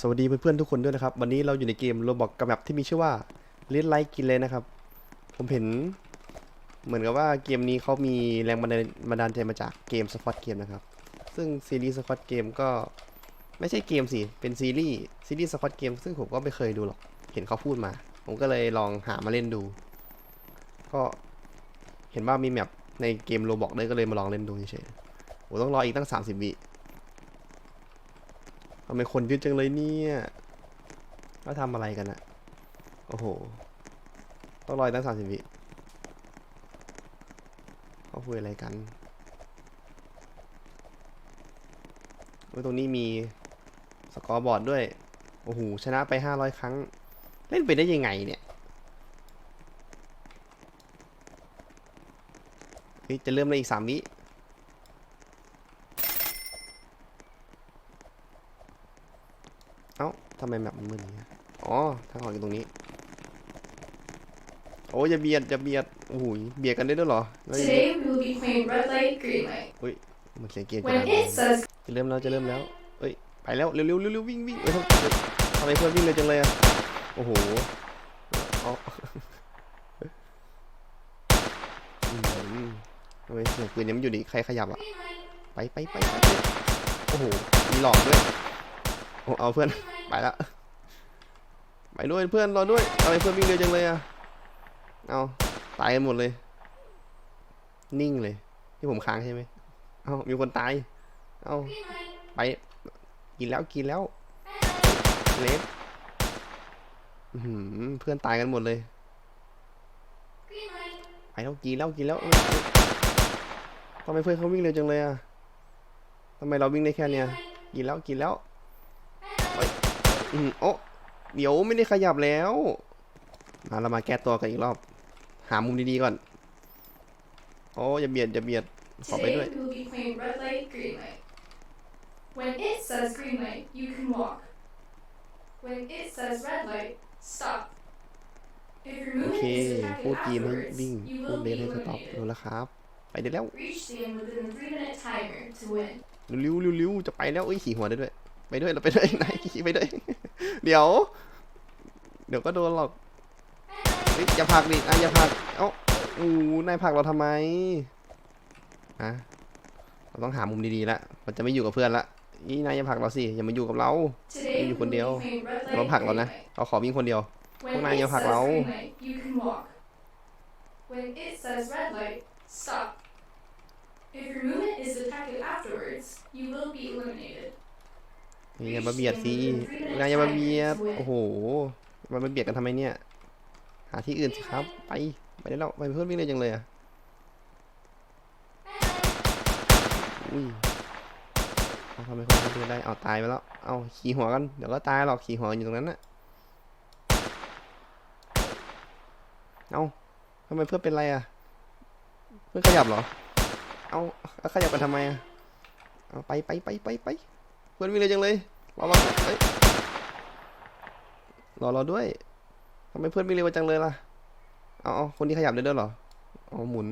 สวัสดีเพื่อนๆทุกคนด้วยนะครับ วันนี้เราอยู่ในเกมโรบอกกับแมปที่มีชื่อว่า l i t Light กินเลยนะครับ ผมเห็น เหมือนกับว่าเกมนี้เขามีแรงบันดาลบันดาลใจมาจากเกมสควอตเกมนะครับ ซึ่งซีรีส์สควอตเกมก็ไม่ใช่เกมสิเป็นซีรีส์ซีรีส์สควอตเกมซึ่งผมก็ไม่เคยดูหรอกเห็นเขาพูดมา ผมก็เลยลองหามาเล่นดู ก็เห็นว่ามีแมปในเกมโรบอกด้วยก็เลยมาลองเล่นดูเฉยๆโอ้ต้องรออีกตั้ง 30 วิทำ ไมคนเยอะจังเลยเนี่ยว่าทำอะไรกันอะโอ้โห ต้องรออีกตั้งสามสิบวิเขาคุยอะไรกันโอ้ยตรงนี้มีสกอร์บอร์ดด้วย โอ้โห ชนะไปห้าร้อยครั้ง เล่นไปได้ยังไงเนี่ยเฮ้ยจะเริ่มในอีกสามวิ เอ้า ทำไมแบบมันมืดอย่างเงี้ยอ๋อทางออกอยู่ตรงนี้ โอ้ยอย่าเบียดอย่าเบียดโอ้โหเบียดกันได้ด้วยเหรอแล้วอย่างงี้ Today we will be playing red light, green light. เหมันเสียงเกียร์จะ When ดัง it says จะเริ่มแล้วจะเริ่มแล้ว เอ้ยไปแล้วเร็วเร็วเร็วเร็ววิ่งวิ่งเอ้ยทำทำไมเพื่อนวิ่งเร็วจังเลยอะโอ้โหเอาอืมทำไมเสียงปืนเนี่ยมันอยู่ดีใครขยับอะ green light, ไปไปไปไปไปโอ้โหมีหลอกด้วยโอ้เอาเพื่อน ไปละไปด้วยเพื่อนรอด้วยทำไมเพื่อนวิ่งเร็วจังเลยอะเอาตายกันหมดเลย นิ่งเลยที่ผมค้างใช่ไหมเอามีคนตายเอาไปกินแล้วกินแล้วเลฟอื้อหือเพื่อนตายกันหมดเลยไปแล้วกินแล้วกินแล้วทำไมเพื่อนเขาวิ่งเร็วจังเลยอะทำไมเราวิ่งได้แค่เนี้ยกินแล้วกินแล้ว อืมโอ้เดี๋ยวไม่ได้ขยับแล้วมาเรามาแก้ตัวกันอีกรอบ หามุมดีๆก่อน โอ้อย่าเบียดอย่าเบียดขอไปด้วย Today we will be playing red light, green light. When it says green light, you can walk. When it says red light, stop. If your โอ movement เค is พูด detected จีนให้ afterwards, วิ่ง you พูด will เล be นให้สต็อป eliminated. รู้แล้วครับ ไปได้แล้ว Reach the end within the three-minute timer to win. เร็วๆเร็วๆจะไปแล้วเอ้ยขี่หัวได้ด้วย ไปด้วยเราไปด้วยนายขี่ไปด้วย เดี๋ยว เดี๋ยวก็โดนหรอกอย่าผักดิอะอย่าผัก เอ้าอู้นายผักเราทำไมฮะเราต้องหามุมดีๆละเราจะไม่อยู่กับเพื่อนละนี่นายอย่าผักเราสิ อย่ามาอยู่กับเราอยู่คนเดียวเราผักเรานะเราขอวิ่งคนเดียว พวกนายอย่าผักเรา When it says red light, stop. If your. นี่อย่ามาเบียดสินายอย่ามาเบียด โอ้โห มันมาเบียดกันทำไมเนี่ย หาที่อื่นสิครับ ไป ไปได้แล้ว ไปเพื่อนวิ่งเลยจังเลยอะอุ้ยเอาทำไมคนเดินได้เอาตายไปแล้ว เอาขี่หัวกัน เดี๋ยวก็ตายหรอกขี่หัวอยู่ตรงนั้นน่ะ เอาทำไมเพื่อนเป็นไรอะ เพื่อนขยับเหรอ เอาเอาขยับกันทำไมอะ เอาไปไปไปไปไป เพื่อนวิ่งเลยจังเลยรอรอเอ้ยรอรอด้วยทำไมเพื่อนวิ่งเร็วจังเลยล่ะเอาเอาคนที่ขยับได้ด้วยเหรออ๋อหมุน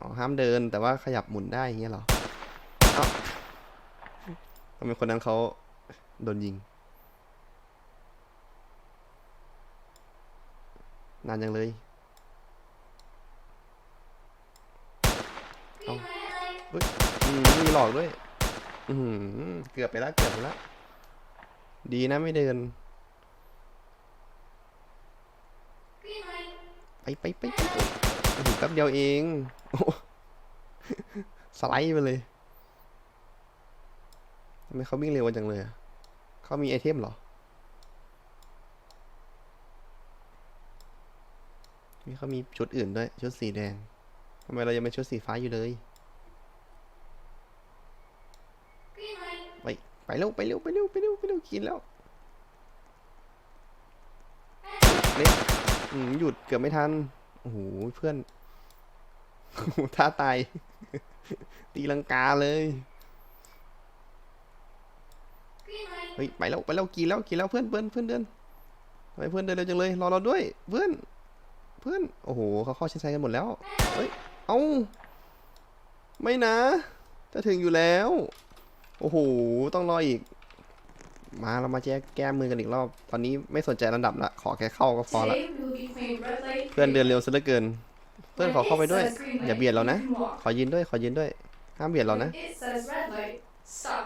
อ๋อห้ามเดินแต่ว่าขยับหมุนได้อย่างเงี้ยเหรอเอาทำไมคนนั้นเขาโดนยิงนานยังเลย Green light, อืมมีหลอกด้วย อืมเกือบไปแล้วเกือบไปแล้วดีนะไม่เดิน ไปไปไปอ้โหแป๊บเดียวเองสไลด์ไปเลยทำไมเขาวิ่งเร็วจังเลยเขามีไอเทมเหรอ มีเขามีชุดอื่นด้วย ชุดสีแดงทำไมเรายังเป็นชุดสีฟ้าอยู่เลย green light, ไปเร็วไปเร็วไปเร็วไปเร็วไปเร็วกินแล้วเล็กหยุดเกือบไม่ทัน โอ้โหเพื่อนโอ้โหท่าตาย ตีลังกาเลย เฮ้ยไปแล้วไปแล้วกินแล้วกินแล้วเพื่อนเพื่อนเพื่อนเดินทำไมเพื่อนเดินเร็วจังเลยรอเราด้วย เพื่อน เพื่อน โอ้โหเขาเข้าเส้นชัยกันหมดแล้ว เฮ้ย เอ้า ไม่นะ จะถึงอยู่แล้ว โอ้โห ต้องรออีก มาเรามาแก้แก้มือกันอีกรอบ ตอนนี้ไม่สนใจระดับละ ขอแค่เข้าก็พอละ Today we will be playing red light. เพื่อน green เดิน light. เร็วซะเหลือเกิน เพื่อนขอเข้าไปด้วย When it says green อย่า light, เบียดเรานะ you can walk. ขอยืนด้วย ขอยืนด้วย ห้ามเบียดเรานะ When it says red light, stop.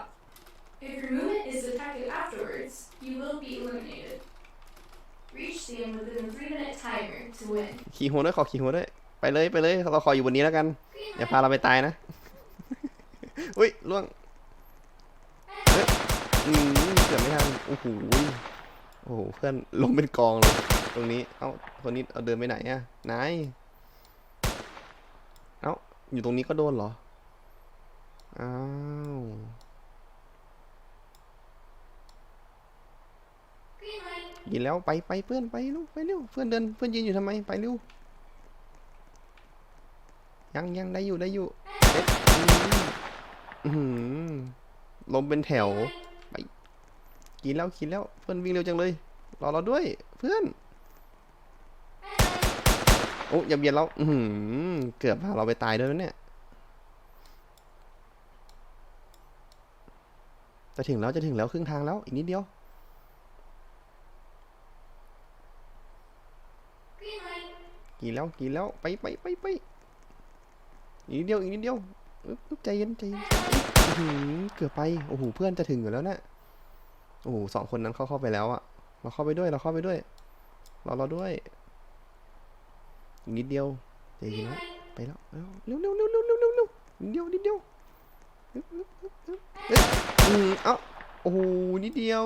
If your movement is detected afterwards, you will be eliminated. Reach the end within the three minute timer to win. ขี่หัวด้วยขอขี่หัวด้วย ไปเลยไปเลย เราขออยู่บนนี้แล้วกัน Green อย่า light. พาเราไปตายนะ อุ้ยล่วง เฮ้ยอืมเกือบไม่ทันโอ้โหโอ้โหเพื่อนล้มเป็นกองเลยตรงนี้ เอ้าคนนี้เอาเดินไปไหนอะนายเอ้าอยู่ตรงนี้ก็โดนเหรอ อ้าวยินแล้วไปไปเพื่อนไปเร็วไปเร็วเพื่อนเดินเพื่อนยืนอยู่ทำไมไปเร็วยังยังได้อยู่ได้อยู่เอ๊ะ ลมเป็นแถว ไป กินแล้วกินแล้ว เพื่อนวิ่งเร็วจังเลย รอเราด้วย เพื่อน โอ้อย่าเบียดเราอืเกือบพาเราไปตายด้วยนะเนี่ย จะถึงแล้วจะถึงแล้วครึ่งทางแล้ว อีกนิดเดียวกินแล้วกินแล้วไปไปไปไปอีกนิดเดียวอีกนิดเดียวใจเย็นใจเย็น เกือบไป โอ้โห เพื่อนจะถึงอยู่แล้วนะโอ้โหสองคนนั้นเข้าเข้าไปแล้วอะเราเข้าไปด้วย เราเข้าไปด้วยรอเราด้วยอีกนิดเดียวใจเย็น Green นะ light. ไปแล้วเร็วเร็วเร็วเร็วเร็วเร็วเร็วนิดเดียวนิดเดียวอึ๊บอึ๊บอึ๊บอึ๊บเอ๊ะอืมเอ้าโอ้โหนิดเดียว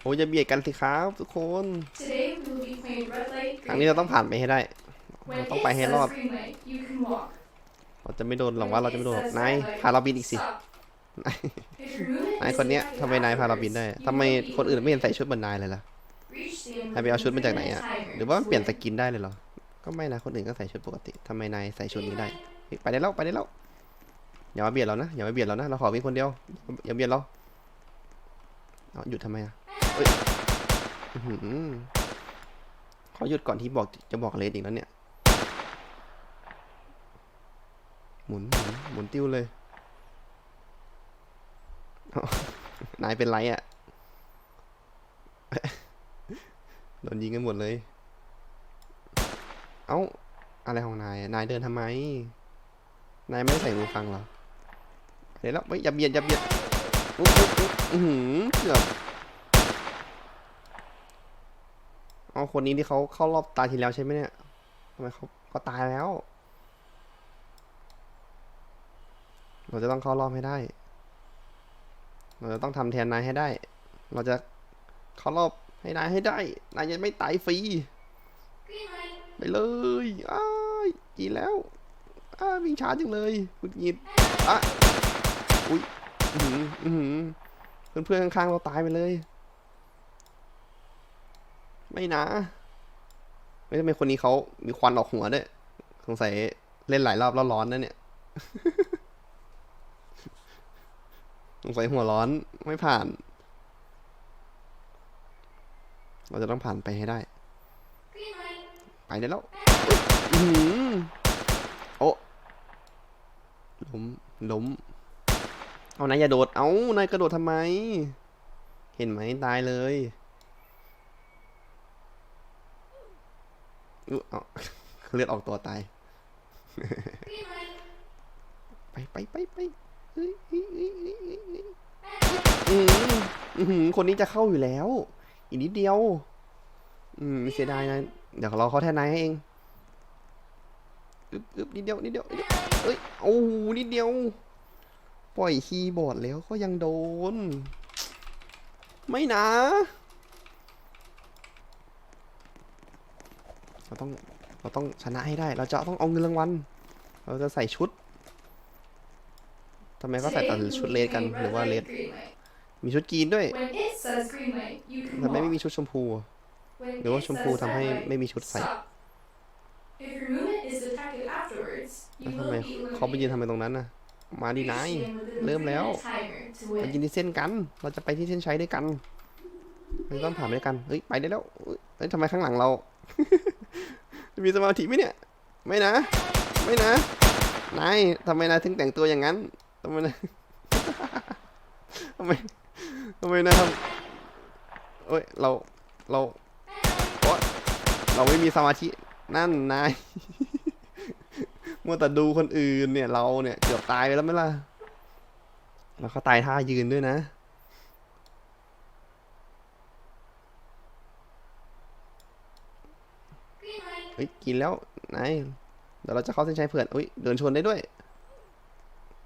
โอ้ยอย่าเบียดกันสิครับทุกคน Today we will be playing red light. ครั้ง Green นี้เรา light. ต้องผ่านไปให้ได้ When เราต้อง it ไปให้รอด เราจะไม่โดนหรอกว่า When เราจะไม่โดนหรอก it says นาย red light, พาเราบินอีกสิ stop. If your movement นาย is คนเนี้ย detected ทำไมนายพาเราบินได้ afterwards, ทำไม you will be คนอื่นไม่เห็น eliminated. ใส่ชุดเหมือนนายเลยล่ะ Reach the end นายไปเอา within ชุด the มาจากไหน three-minute อะ timer หรือว่ามัน to เปลี่ยน win. สกินได้เลยเหรอก็ไม่นะคนอื่นก็ใส่ชุดปกติทำไมนายใส่ชุดนี้ได้เฮ้ยไปได้แล้วไปได้แล้วอย่ามาเบียดเรานะอย่ามาเบียดเรานะเราขอวิ่งคนเดียวอย่าเบียดเราเอาหยุดทำไมอะเอ้ยอื้อหือขอหยุดก่อนที่บอกจะบอกเลนอีกแล้วเนี่ย หมุนหมุนหมุนติ้วเลย นายเป็นไรอะ โดนยิงกันหมดเลย เอ้า อะไรของนาย นายเดินทำไม นายไม่ใส่หูฟังเหรอเดี๋ยวแล้วไม่อย่าเบียดอย่าเบียดอุ๊บอุ๊บอุ๊บอื้อหือเกือบเอาคนนี้ที่เขาเข้ารอบตายทีแล้วใช่ไหมเนี่ยทำไมเขาเขาตายแล้ว เราจะต้องเข้ารอบให้ได้ เราจะต้องทำแทนนายให้ได้ เราจะเข้ารอบให้นายให้ได้ นายจะไม่ตายฟรี ไปเลยอ้ายกินแล้วอ้าวิ่งช้าจังเลยหุดหงิดอะอุ้ยอือหืออื้อหือเพื่อนๆข้างๆเราตายไปเลย ไม่นะไม่ทำไมคนนี้เขามีควันออกหัวด้วยสงสัยเล่นหลายรอบแล้วร้อนนะเนี่ย สงสัยหัวร้อนไม่ผ่าน เราจะต้องผ่านไปให้ได้ ไปได้แล้วอื้อหือโอ้ล้มล้ม เอานายอย่าโดด เอานายกระโดดทำไม เห็นไหมตายเลยอุ๊เอาเลือดออกตัวตาย ไปไปไปไป อืมอื้อหือคนนี้จะเข้าอยู่แล้ว อีกนิดเดียว อืมเสียดายนะ เดี๋ยวเราเขาแทนนายให้เองอึ๊บอึ๊บนิดเดียว นิดเดียวนิดเดียวเอ้ย โอ้โหนิดเดียว ปล่อยคีย์บอร์ดแล้วก็ยังโดน ไม่นะ เราต้อง เราต้องชนะให้ได้ เราจะต้องเอาเงินรางวัล เราจะใส่ชุด ทำไมเขาใส่ Today แต่ we will ชุด be เลสกัน playing หรือว่า red เล light, ส green light. มีชุดกรีนด้วย When it says green light, you can ทำไมไม่ walk. มีชุดชมพูอะ When หรือว่า it ชมพู says ทำให้ red light, ไม่มีชุดใส่ stop. If your movement is detected afterwards, แล้ว you ทำไม will be เขาไปยืน eliminated. ทำไมตรงนั้นน่ะ มาดี Reach นาย the end within the เริ่มแล้ว three-minute timer to ไป win. ยืนที่เส้นกัน เราจะไปที่เส้นชัยด้วยกันเราต้องผ่านไปด้วยกัน เฮ้ยไปได้แล้วเฮ้ยเฮ้ยทำไมข้างหลังเรามีสมาธิไหมเนี่ย ไม่นะ ไม่นะ นายทำไมนายถึงแต่งตัวอย่างนั้นทำไมนายทำไมทำไมนะครับเอ้ยเราเราเราไม่มีสมาธินั่นนายมัวแต่ดูคนอื่นเนี่ยเราเนี่ยเกือบตายไปแล้วไหมล่ะแล้วก็ตายท่ายืนด้วยนะเฮ้ยกินแล้วนายเดี๋ยวเราจะเข้าเส้นชัยเผื่อนอุ้ยเดินชนได้ด้วย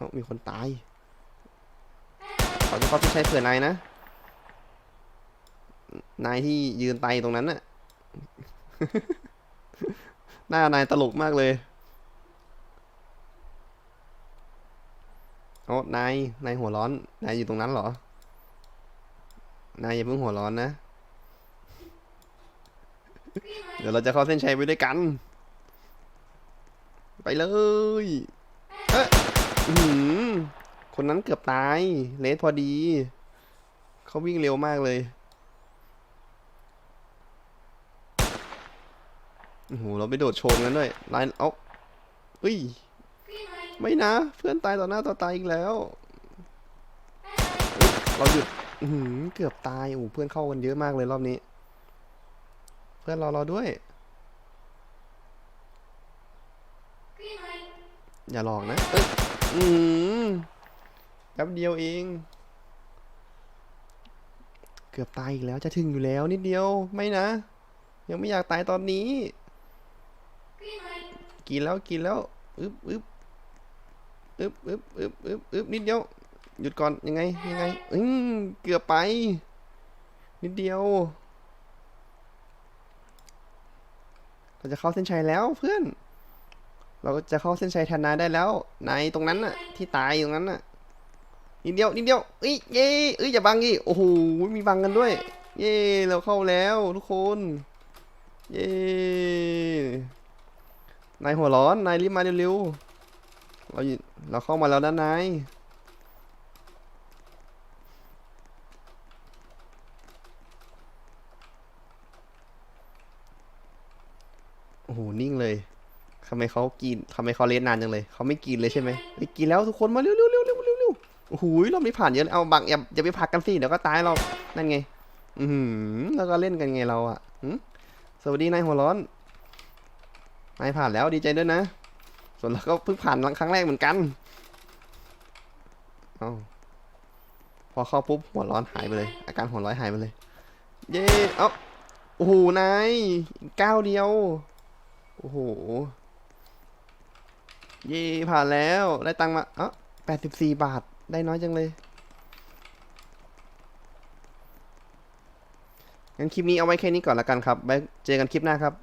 เอามีคนตายเขาจะเข้าเส้นชัยเผื่อนายนะ นายที่ยืนตายตรงนั้นน่ะ หน้านายตลกมากเลยเอานาย นายหัวร้อน นายอยู่ตรงนั้นเหรอ นายอย่าเพิ่งหัวร้อนนะ เดี๋ยวเราจะเข้าเส้นชัยไปด้วยกัน ไปเลย คนนั้นเกือบตาย เลสพอดี เขาวิ่งเร็วมากเลยโอ้โหเราไปโดดโชนกันด้วยไลน์เอาเฮ้ย ไม่นะ เพื่อนตายต่อหน้าต่อตาอีกแล้ว เราหยุดเกือบตายโอ้โหเพื่อนเข้ากันเยอะมากเลยรอบนี้ เพื่อนรอเราด้วย อย่าหลอกนะ อืมแป๊บเดียวเอง เกือบตายอีกแล้วจะถึงอยู่แล้วนิดเดียวไม่นะ ยังไม่อยากตายตอนนี้ กินแล้วกินแล้วอึบอึบอึบอึบอึบอึบอึบนิดเดียว หยุดก่อนยังไงยังไง อืมเกือบไป นิดเดียวเราจะเข้าเส้นชัยแล้วเพื่อน เราจะเข้าเส้นชัยแทนนาได้แล้วนายตรงนั้นน่ะ ที่ตายตรงนั้นน่ะนิดเดียวนิดเดียวเอ้ยเย้เอ้ยอย่าบังดิโอ้โหมีบังกันด้วย เย้เราเข้าแล้วทุกคนเย้นายหัวร้อนนายรีบมาเร็วๆเราเราเข้ามาแล้วนะนายโอ้โหนิ่งเลย ทำไมเขากินทำไมเขาเล่นานจังเลยเขาไม่กินเลยใช่ไหมเฮ้ยกินแล้วทุกคนมาเร็วๆเร็วเร็วเร็วเร็วโอ้โหรอบนี้ผ่านเยอะเอาบังอย่าอย่าไปผักกันสิเดี๋ยวก็ตายเรานั่นไง อือหือแล้วก็เล่นกันไงเราอะสวัสดีนายหัวร้อนนายผ่านแล้วดีใจด้วยนะ ส่วนเราก็เพิ่งผ่านครั้งแรกเหมือนกันเอาพอเข้าปุ๊บหัวร้อนหายไปเลย อาการหัวร้อนหายไปเลย เย้เอ้าโอ้โหนายก้าวเดียว โอ้โห เย่ผ่านแล้วได้ตังมาเอ้าแปดสิบสี่บาทได้น้อยจังเลยงั้นคลิปนี้เอาไว้แค่นี้ก่อนละกันครับไว้เจอกันคลิปหน้าครับ